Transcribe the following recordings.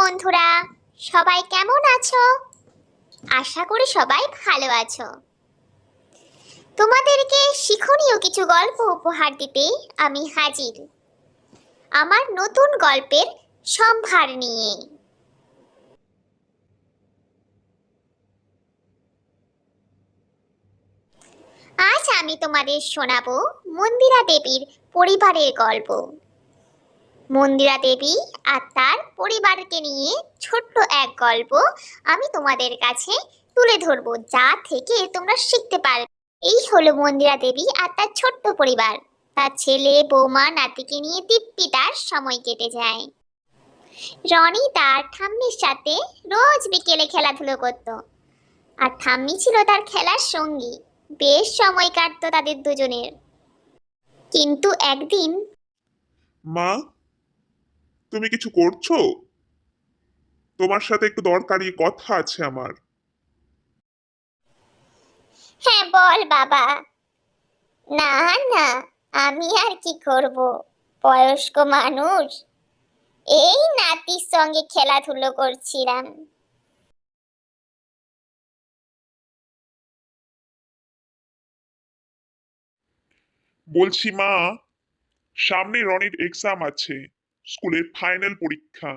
বন্ধুরা, সবাই কেমন আছো? আশা করি সবাই ভালো আছো। তোমাদেরকে শিক্ষণীয় কিছু গল্প উপহার দিতে আমি হাজির। আমার নতুন গল্পের সম্ভার নিয়ে। আজ আমি তোমাদের শোনাবো মন্দিরা দেবীর পরিবারের গল্প। মন্দিরা দেবী আর তার পরিবারকে নিয়ে ছোট্ট এক গল্প আমি তোমাদের কাছে তুলে ধরবো, যা থেকে তোমরা শিখতে পারবে। এই হলো মন্দিরা দেবী আর তার ছোট্ট পরিবার। তার ছেলে, বৌমা, নাতিকে নিয়ে দিব্যি তার সময় কেটে যায়। রনি তার ঠাম্মির সাথে রোজ বিকেলে খেলাধুলো করত। আর ঠাম্মি ছিল তার খেলার সঙ্গী। বেশ সময় কাটতো তাদের দুজনের। কিন্তু একদিন মা তুমি কিছু করছ? তোমার সাথে একটু দরকারি কথা আছে আমার। হ্যাঁ বল বাবা। না না আমি আর কি করব? বয়স্ক মানুষ। এই নাতির সঙ্গে খেলাধুলো করছিলাম। বলছি মা সামনে রনির এক্সাম আছে। স্কুলের ফাইনাল পরীক্ষা।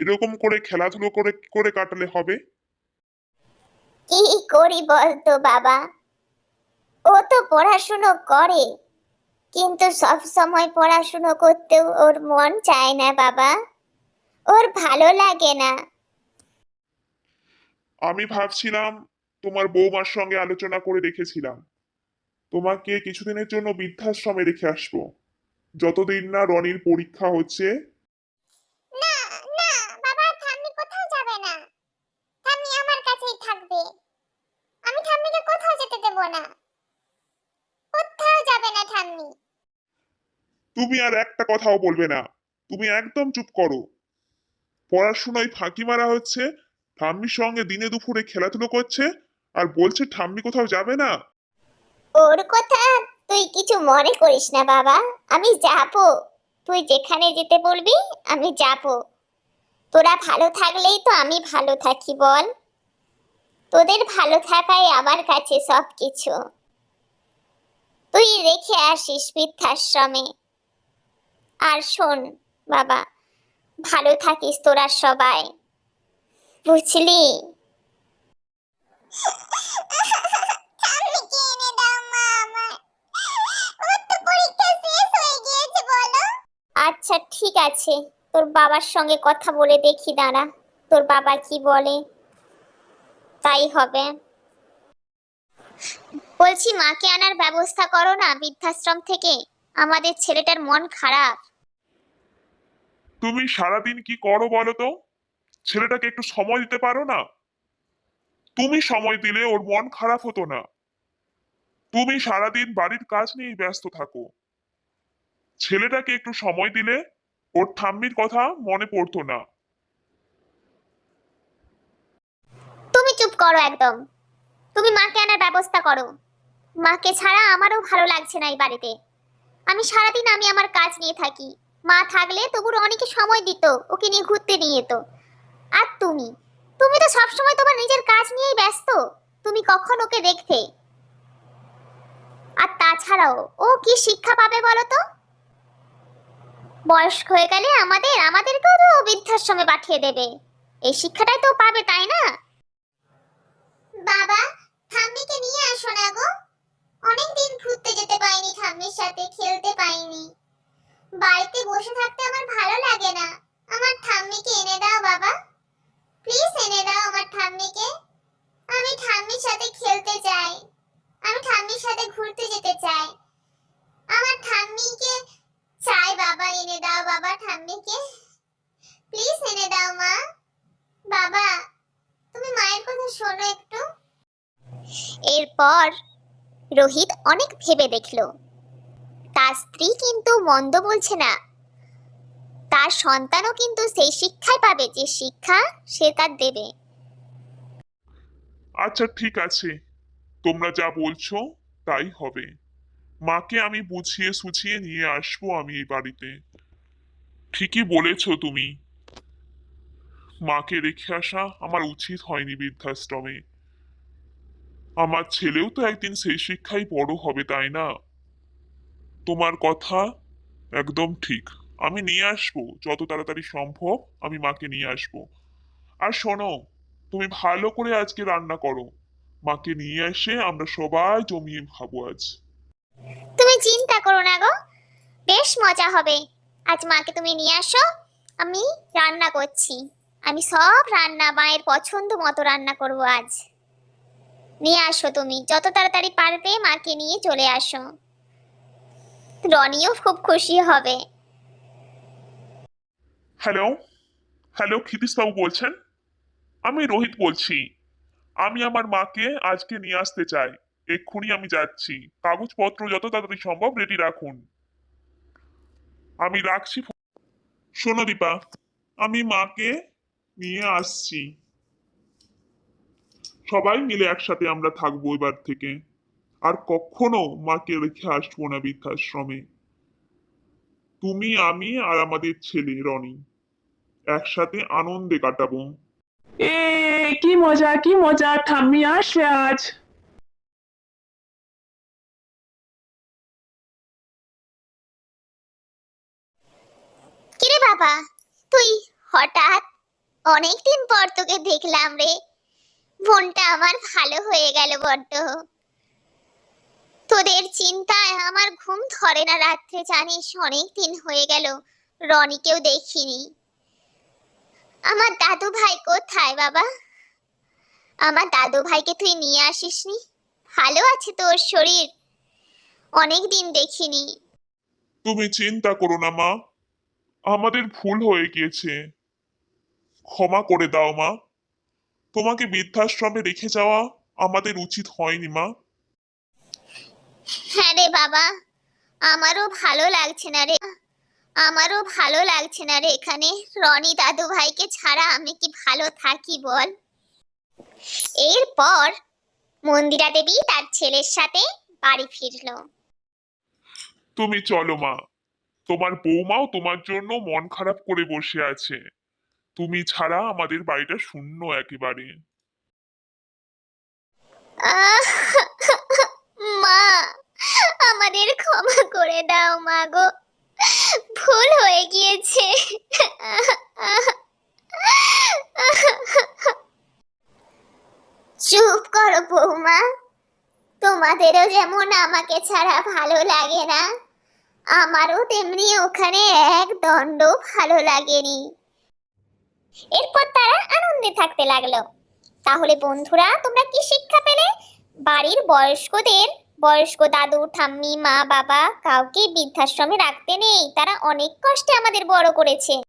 এরকম করে খেলাধুলো করে কি করে কাটালে হবে? কি করি বলতো বাবা? ও তো পড়াশুনো করে কিন্তু সব সময় পড়াশুনো করতেও ওর মন চায় না বাবা। ওর ভালো লাগে না। আমি ভাবছিলাম তোমার বৌমার সঙ্গে আলোচনা করে রেখেছিলাম তোমাকে কিছুদিনের জন্য বৃদ্ধাশ্রমে রেখে আসব। যতদিন না রনির পরীক্ষা হচ্ছে। না না বাবা ঠাম্মি কোথাও যাবে না। ঠাম্মি আমার কাছেই থাকবে। আমি ঠাম্মিকে কোথাও যেতে দেব না। কোথাও যাবে না ঠাম্মি তুমি আর একটা কথাও বলবে না। তুমি একদম চুপ করো। পড়াশোনায় ফাঁকি মারা হচ্ছে ঠাম্মির সঙ্গে দিনে দুপুরে খেলাধুলো করছে আর বলছে ঠাম্মি কোথাও যাবে না। ওর কথা তুই কিছু মনে করিস না, বাবা। আমি যাব। তুই যেখানে যেতে বলবি, আমি যাব। তোরা ভালো থাকলেই তো আমি ভালো থাকি, বল। তোদের ভালো থাকাই আমার কাছে সব কিছু তুই রেখে আসিস বৃদ্ধাশ্রমে। আর শোন, বাবা, ভালো থাকিস তোরা সবাই। বুঝলি ঠাম্মিকে এনে দাও মা আমার ওর তো পরীক্ষা শেষ হয়ে গিয়েছে বলো আচ্ছা ঠিক আছে। তোর বাবার সঙ্গে কথা বলে দেখি, দাঁড়া। তোর বাবা কি বলে? তাই হবে। বলছি, মাকে আনার ব্যবস্থা করো না বৃদ্ধাশ্রম থেকে। আমাদের ছেলেটার মন খারাপ। তুমি সারাদিন কি করো বলো তো? ছেলেটাকে একটু সময় দিতে পারো না? তুমি সময় দিলে ওর মন খারাপ হতো না। তুমি সারাদিন বাড়ির কাজ নিয়েই ব্যস্ত থাকো। ছেলেটাকে একটু সময় দিলে ওর ঠাম্মির কথা মনে পড়তো না। তুমি চুপ করো একদম। তুমি মাকে আনার ব্যবস্থা করো। মাকে ছাড়া আমারও ভালো লাগছে না এই বাড়িতে। আমি সারাদিন আমি আমার কাজ নিয়ে থাকি। মা থাকলে তবু অনেকে সময় দিত, ওকে নিয়ে ঘুরতে নিয়ে যেত। আর তুমি? তুমি তো সবসময় তোমার নিজের কাজ নিয়েই ব্যস্ত। তুমি কখন ওকে দেখতে? আর তাছাড়াও, ও কি শিক্ষা পাবে বলো তো? বয়স্ক হয়ে গেলে আমাদের, আমাদেরকেও তো বৃদ্ধাশ্রমে পাঠিয়ে দেবে। এই শিক্ষাটাই তো পাবে, তাই না? বাবা, ঠাম্মিকে নিয়ে আসো না গো। অনেকদিন ঘুরতে যেতে পাইনি ঠাম্মির সাথে, খেলতে পাইনি। বাড়িতে বসে থাকতে আমার ভালো লাগে না। আমার ঠাম্মিকে এনে দাও বাবা। প্লিজ এনে দাও আমার ঠাম্মিকে। আমি ঠাম্মির সাথে খেলতে চাই। আমি ঠাম্মির সাথে ঘুরতে যেতে চাই আমার ঠাম্মিকে চাই বাবা এনে দাও বাবা ঠাম্মিকে প্লিজ এনে দাও মা বাবা তুমি মায়ের কথা শোনো একটু এরপর রোহিত অনেক ভেবে দেখল। তার স্ত্রী কিন্তু মন্দ বলছে না। তার সন্তানও কিন্তু সেই শিক্ষাই পাবে যে শিক্ষা সে তার দেবে। আচ্ছা ঠিক আছে। তোমরা যা বলছো তাই হবে। মাকে আমি বুঝিয়ে সুঝিয়ে নিয়ে আসব আমি এই বাড়িতে। ঠিকই বলেছ তুমি। মাকে রেখে আসা আমার উচিত হয়নি বৃদ্ধাশ্রমে। আমার ছেলেও তো একদিন সেই শিক্ষাই বড় হবে, তাই না? তোমার কথা একদম ঠিক। আমি নিয়ে আসব, যত তাড়াতাড়ি সম্ভব আমি মাকে নিয়ে আসব। আর শোনো, তুমি ভালো করে আজকে রান্না করো। মাকে নিয়ে এসে আমরা সবাই জমিয়ে খাব আজ। তুমি চিন্তা করো না গো, বেশ মজা হবে। আজ মাকে তুমি নিয়ে আসো, আমি রান্না করছি। আমি সব রান্না, মায়ের পছন্দ মতো রান্না করব আজ। নিয়ে আসো তুমি। যত তাড়াতাড়ি পারবে মাকে নিয়ে চলে আসো। রনিও খুব খুশি হবে। হ্যালো হ্যালো, ক্ষিতীশবাবু বলছেন? আমি রোহিত বলছি। আমি আমার মাকে আজকে নিয়ে আসতে চাই। এক্ষুনি আমি যাচ্ছি। কাগজপত্র যত তাড়াতাড়ি সম্ভব রেডি রাখুন। আমি রাখছি শোনো দীপা, আমি মাকে নিয়ে আসছি। সবাই মিলে একসাথে আমরা থাকব এবার থেকে। আর কখনো মাকে রেখে আসব না বৃদ্ধাশ্রমে। তুমি আমি আর আমাদের ছেলে রনি। একসাথে আনন্দে কাটাবো। এ কি মজা কি মজা ঠাম্মি আসবে আজ। কিরে বাবা তুই হঠাৎ অনেকদিন পর তোকে দেখলাম রে। মনটা আমার ভালো হয়ে গেল বড্ড। তোদের চিন্তায় আমার ঘুম ধরে না রাত্রে, জানিস? অনেক দিন হয়ে গেল, রনিকেও দেখিনি। আমার দাদু ভাই কোথায় বাবা? আমার দাদু ভাইকে তুই নিয়ে আসিসনি? ভালো আছে তোর শরীর? অনেক দিন দেখিনি। তুমি চিন্তা করো না মা। আমাদের ভুল হয়ে গিয়েছে। ক্ষমা করে দাও মা। তোমাকে বৃদ্ধাশ্রমে রেখে যাওয়া আমাদের উচিত হয়নি মা। হ্যাঁ রে বাবা আমারও ভালো লাগছে না রে। আমারও ভালো লাগছে না রে এখানে। রনি দাদু ভাইকে ছাড়া আমি কি ভালো থাকি বল? এরপর মন্দিরা দেবী তার ছেলের সাথে বাড়ি ফিরলো। তুমি চলো মা। তোমার বৌমাও তোমার জন্য মন খারাপ করে বসে আছে। তুমি ছাড়া আমাদের বাড়িটা শূন্য একেবারে। মা, আমাদের ক্ষমা করে দাও, মা গো। ভুল হয়ে গিয়েছে। চুপ করো বৌমা। তোমাদেরও যেমন আমাকে ছাড়া ভালো লাগে না, আমারও তেমনি ওখানে এক দণ্ড ভালো লাগেনি। এরপর তারা আনন্দে থাকতে লাগল। তাহলে বন্ধুরা, তোমরা কি শিক্ষা পেলে? বাড়ির বয়স্কদের, বয়স্ক দাদু, ঠাম্মি, মা, বাবা, কাউকে বৃদ্ধাশ্রমে রাখতে নেই। তারা অনেক কষ্টে আমাদের বড় করেছে।